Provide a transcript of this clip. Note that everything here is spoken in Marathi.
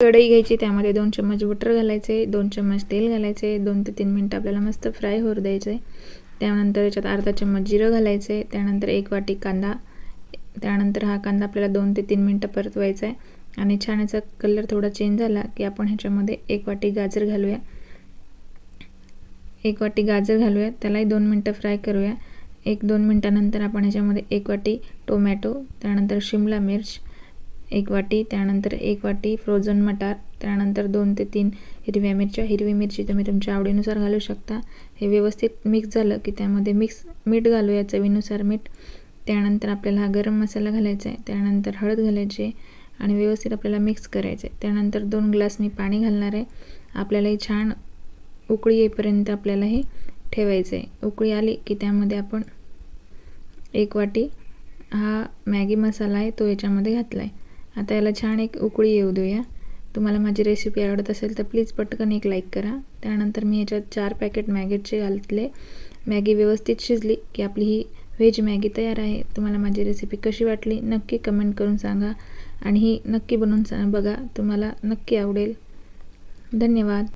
कढई घ्यायची त्यामध्ये दोन चम्मच बटर घालायचे दोन चम्मच तेल घालायचे दोन ते तीन मिनटं आपल्याला मस्त फ्राय होऊ द्यायचे त्यानंतर याच्यात अर्धा चम्मच जिरं घालायचे त्यानंतर एक वाटी कांदा त्यानंतर हा कांदा आपल्याला दोन ते तीन मिनटं परतवायचा आहे आणि छान याचा कलर थोडा चेंज झाला की आपण ह्याच्यामध्ये एक वाटी गाजर घालूया. एक वाटी गाजर घालूया त्यालाही दोन मिनटं फ्राय करूया. एक दोन मिनटानंतर आपण ह्याच्यामध्ये एक वाटी टोमॅटो त्यानंतर शिमला मिर्च एक वाटी त्यानंतर एक वाटी फ्रोझन मटार त्यानंतर दोन ते तीन हिरव्या मिरच्या. हिरवी मिरची तुम्ही तुमच्या आवडीनुसार घालू शकता. हे व्यवस्थित मिक्स झालं की त्यामध्ये मिक्स मीठ घालूया चवीनुसार मीठ. त्यानंतर आपल्याला हा गरम मसाला घालायचा आहे. त्यानंतर हळद घालायची आहे आणि व्यवस्थित आपल्याला मिक्स करायचं आहे. त्यानंतर दोन ग्लास मी पाणी घालणार आहे. आपल्याला हे छान उकळी येईपर्यंत आपल्याला हे ठेवायचं आहे. उकळी आली की त्यामध्ये आपण एक वाटी हा मॅगी मसाला आहे तो याच्यामध्ये घातला आहे आता याला छान एक उकळी येऊ देऊया. तुम्हाला माझी रेसिपी आवडत असेल तर प्लीज पटकन एक लाईक करा. त्यानंतर मी याच्यात चार पॅकेट मॅगीचे घातले. मॅगी व्यवस्थित शिजली की आपली ही व्हेज मॅगी तयार आहे. तुम्हाला माझी रेसिपी कशी वाटली नक्की कमेंट करून सांगा. आणि ही नक्की बनवून सा बघा तुम्हाला नक्की आवडेल. धन्यवाद.